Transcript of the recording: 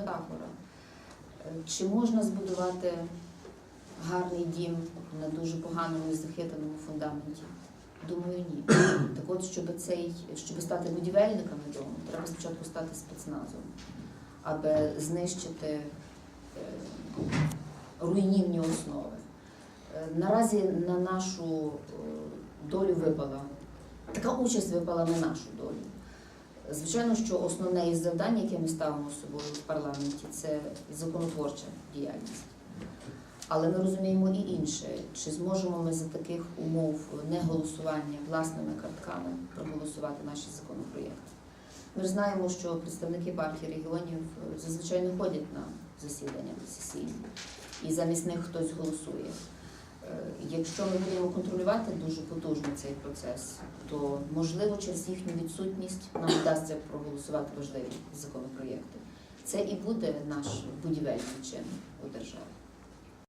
Метафора. Е, Чи можна збудувати гарний дім на дуже поганому і захитаному фундаменті? Думаю, ні. Так от, щоб цей, щоб стати будівельниками дому, треба спочатку стати спецназом, аби знищити е, руйнівні основи. Е, Наразі на нашу долю випала, така участь випала на нашу долю. Звичайно, що основне із завдань, яке ми ставимо собою в парламенті, це законотворча діяльність. Але ми розуміємо і інше, чи зможемо ми за таких умов неголосування власними картками проголосувати наші законопроєкти. Ми ж знаємо, що представники партії регіонів зазвичай не ходять на засідання сесійні, і замість них хтось голосує. Е, Якщо ми будемо контролювати дуже потужно цей процес, то можливо через їхню відсутність нам вдасться проголосувати важливі законопроєкти. Це і буде наш будівельний чин у державі.